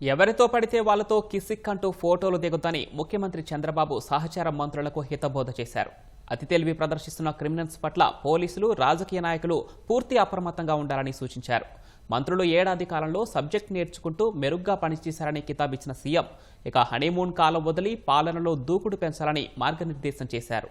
ఎవరితో పడితే వాళ్ళతో కిసిక్ అంటూ ఫోటోలు దిగుద్దని ముఖ్యమంత్రి చంద్రబాబు సహచార మంత్రులకు హితబోధ చేశారు. అతి తెలివి ప్రదర్శిస్తున్న క్రిమినల్స్ పట్ల పోలీసులు రాజకీయ నాయకులు పూర్తి అప్రమత్తంగా ఉండాలని సూచించారు. మంత్రులు ఏడాది కాలంలో సబ్జెక్ట్ నేర్చుకుంటూ మెరుగ్గా పనిచేశారని కితాబిచ్చిన సీఎం ఇక హనీమూన్ కాలం వదిలి పాలనలో దూకుడు పెంచాలని మార్గనిర్దేశం చేశారు.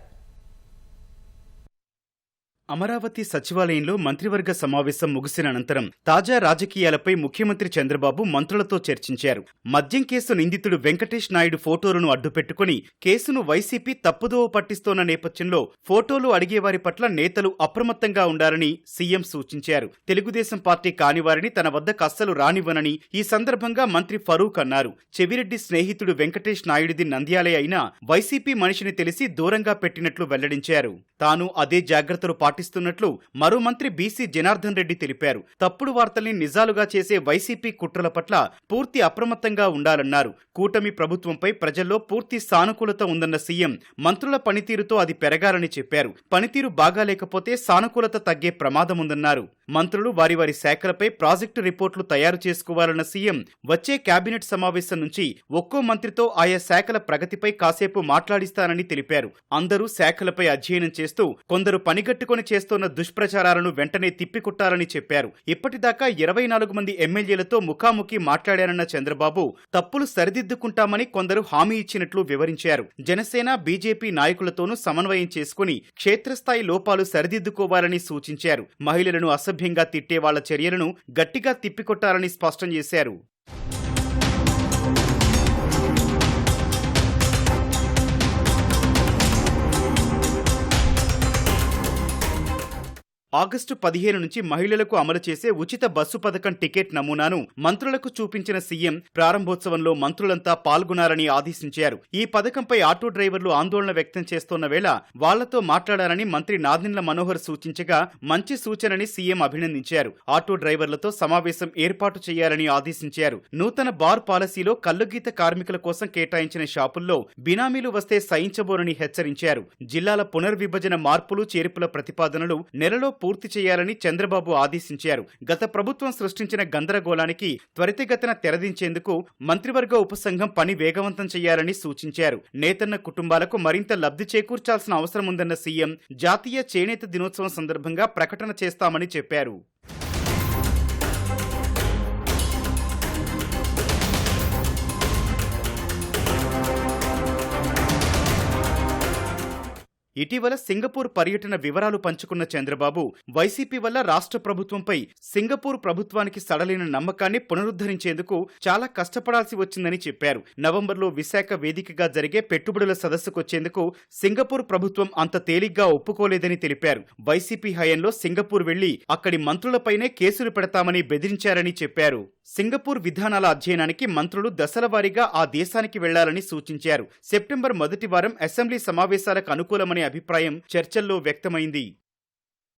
అమరావతి సచివాలయంలో మంత్రివర్గ సమావేశం ముగిసిన అనంతరం తాజా రాజకీయాలపై ముఖ్యమంత్రి చంద్రబాబు మంత్రులతో చర్చించారు. మద్యం కేసు నిందితుడు వెంకటేష్ నాయుడు ఫోటోలను అడ్డుపెట్టుకుని కేసును వైసీపీ తప్పుదోవ పట్టిస్తోన్న నేపథ్యంలో ఫోటోలు అడిగేవారి పట్ల నేతలు అప్రమత్తంగా ఉండాలని సీఎం సూచించారు. తెలుగుదేశం పార్టీ కానివారిని తన వద్దకు అస్సలు రానివ్వనని ఈ సందర్భంగా మంత్రి ఫరూక్ అన్నారు. చెవిరెడ్డి స్నేహితుడు వెంకటేష్ నాయుడిది నంద్యాలే అయినా వైసీపీ మనిషిని తెలిసి దూరంగా పెట్టినట్లు వెల్లడించారు. తాను అదే జాగ్రత్తలు పాటిస్తున్నట్లు మరో మంత్రి బీసీ జనార్దన్ రెడ్డి తెలిపారు. తప్పుడు వార్తల్ని నిజాలుగా చేసే వైసీపీ కుట్రల పట్ల పూర్తి అప్రమత్తంగా ఉండాలన్నారు. కూటమి ప్రభుత్వంపై ప్రజల్లో పూర్తి సానుకూలత ఉందన్న సీఎం మంత్రుల పనితీరుతో అది పెరగాలని చెప్పారు. పనితీరు బాగాలేకపోతే సానుకూలత తగ్గే ప్రమాదముందన్నారు. మంత్రులు వారి వారి శాఖలపై ప్రాజెక్టు రిపోర్టులు తయారు చేసుకోవాలన్న సీఎం వచ్చే కేబినెట్ సమావేశం నుంచి ఒక్కో మంత్రితో ఆయా శాఖల ప్రగతిపై కాసేపు మాట్లాడిస్తానని తెలిపారు. అందరూ శాఖలపై అధ్యయనం చేస్తూ కొందరు పనిగట్టుకొని చేస్తోన్న దుష్ప్రచారాలను వెంటనే తిప్పికొట్టాలని చెప్పారు. ఇప్పటిదాకా ఇరవై నాలుగు మంది ఎమ్మెల్యేలతో ముఖాముఖి మాట్లాడారన్న చంద్రబాబు తప్పులు సరిదిద్దుకుంటామని కొందరు హామీ ఇచ్చినట్లు వివరించారు. జనసేన బీజేపీ నాయకులతోనూ సమన్వయం చేసుకుని క్షేత్రస్థాయి లోపాలు సరిదిద్దుకోవాలని సూచించారు. మహిళలను అసభ్యంగా తిట్టే వాళ్ళ చర్యలను గట్టిగా తిప్పికొట్టాలని స్పష్టం చేశారు. ఆగస్టు పదిహేను నుంచి మహిళలకు అమలు చేసే ఉచిత బస్సు పథకం టికెట్ నమూనాను మంత్రులకు చూపించిన సీఎం ప్రారంభోత్సవంలో మంత్రులంతా పాల్గొనాలని ఆదేశించారు. ఈ పథకంపై ఆటో డ్రైవర్లు ఆందోళన వ్యక్తం చేస్తోన్న వేళ వాళ్ళతో మాట్లాడాలని మంత్రి నాదిన్ల మనోహర్ సూచించగా మంచి సూచనని సీఎం అభినందించారు. ఆటో డ్రైవర్లతో సమావేశం ఏర్పాటు చేయాలని ఆదేశించారు. నూతన బార్ పాలసీలో కల్లుగీత కార్మికుల కోసం కేటాయించిన షాపుల్లో బినామీలు వస్తే సహించబోరని హెచ్చరించారు. జిల్లాల పునర్విభజన మార్పులు చేర్పుల ప్రతిపాదనలు నెలలో పూర్తి చేయాలని చంద్రబాబు ఆదేశించారు. గత ప్రభుత్వం సృష్టించిన గందరగోళానికి త్వరితగతిన తెరదించేందుకు మంత్రివర్గ ఉపసంఘం పని వేగవంతం చేయాలని సూచించారు. నేతన్న కుటుంబాలకు మరింత లబ్ధి చేకూర్చాల్సిన అవసరం ఉందన్న సీఎం జాతీయ చేనేత దినోత్సవం సందర్భంగా ప్రకటన చేస్తామని చెప్పారు. ఇటీవల సింగపూర్ పర్యటన వివరాలు పంచుకున్న చంద్రబాబు వైసీపీ వల్ల రాష్ట్ర ప్రభుత్వంపై సింగపూర్ ప్రభుత్వానికి సడలిన నమ్మకాన్ని పునరుద్ధరించేందుకు చాలా కష్టపడాల్సి వచ్చిందని చెప్పారు. నవంబర్లో విశాఖ వేదికగా జరిగే పెట్టుబడుల సదస్సుకొచ్చేందుకు సింగపూర్ ప్రభుత్వం అంత తేలిగ్గా ఒప్పుకోలేదని తెలిపారు. వైసీపీ హయాంలో సింగపూర్ వెళ్ళి అక్కడి మంత్రులపైనే కేసులు పెడతామని బెదిరించారని చెప్పారు. సింగపూర్ విధానాల అధ్యయనానికి మంత్రులు దశల వారీగా ఆ దేశానికి వెళ్ళాలని సూచించారు. సెప్టెంబర్ మొదటి వారం అసెంబ్లీ సమావేశాలకు అనుకూలమని అభిప్రాయం చర్చల్లో వ్యక్తమైంది.